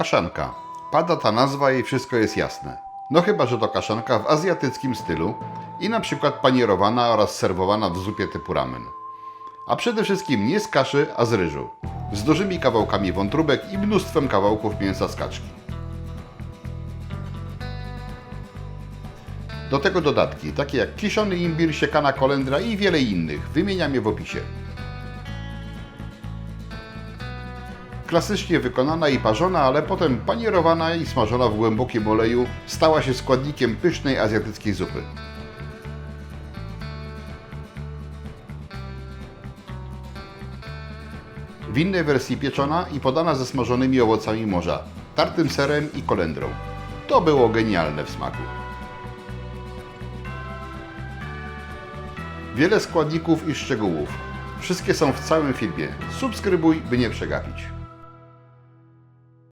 Kaszanka. Pada ta nazwa i wszystko jest jasne. No chyba, że to kaszanka w azjatyckim stylu i na przykład panierowana oraz serwowana w zupie typu ramen. A przede wszystkim nie z kaszy, a z ryżu. Z dużymi kawałkami wątróbek i mnóstwem kawałków mięsa z kaczki. Do tego dodatki, takie jak kiszony imbir, siekana kolendra i wiele innych. Wymieniam je w opisie. Klasycznie wykonana i parzona, ale potem panierowana i smażona w głębokim oleju, stała się składnikiem pysznej azjatyckiej zupy. W innej wersji pieczona i podana ze smażonymi owocami morza, tartym serem i kolendrą. To było genialne w smaku. Wiele składników i szczegółów. Wszystkie są w całym filmie. Subskrybuj, by nie przegapić.